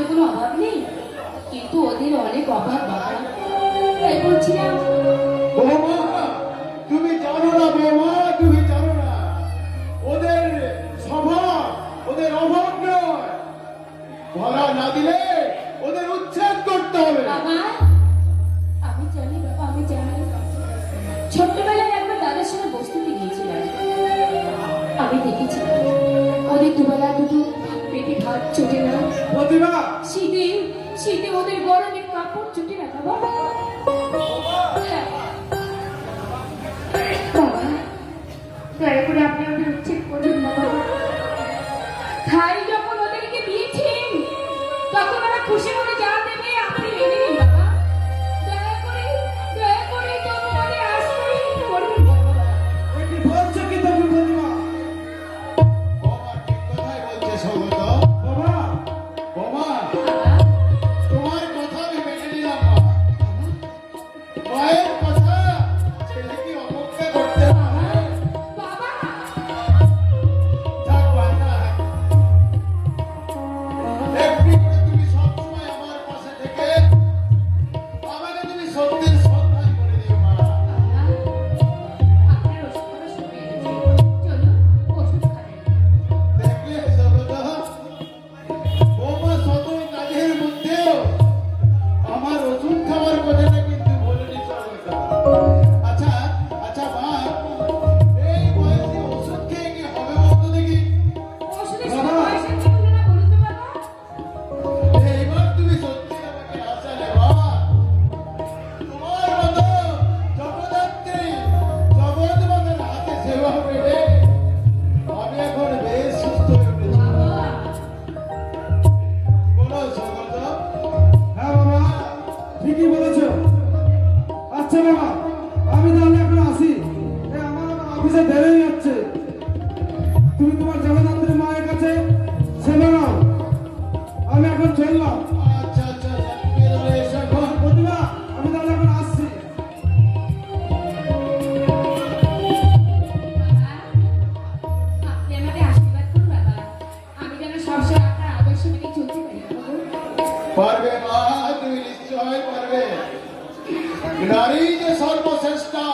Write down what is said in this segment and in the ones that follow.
তো কোনো অভাব নেই কিন্তু ওদের অনেক অভাব। বলছিলাম তুমি জানো না বৌমা তুমি জানো না। ওদের স্বভাব ওদের অভাব নয়। ভরা না দিলে ওদের উচ্ছেদ করতে হবে। বাবা আমি জানি বাবা আমি জানি। ছোট্টবেলায় একবার দাদার সঙ্গে বসতে গিয়েছিলাম। আমি দেখেছি ওদের দুবেলা দুটো কি ভাত না? প্রতিভা! শীতে শীতে ওদের গরমে কাপড় জোটে না হ্যাঁ। বাবা? দয়া করে আপনি ওদের উচ্ছেদ বাবা। ভাই যখন ওদেরকে দিয়েছেন তখন ওরা খুশি হল যাচ্ছে বাবা। আমি তাহলে এখন আসি। আমার অফিসে বেড়ে যাচ্ছে। তুমি তোমার জগদাত্রী মায়ের কাছে সেবা নাও। আমি এখন চললাম। আচ্ছা আচ্ছা প্রতিভা পারবে মা। নারী যে সর্বশ্রেষ্ঠা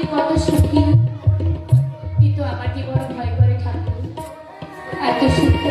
যে কত সুখী। কিন্তু আমার জীবন ভয় করে থাকব এত সুখী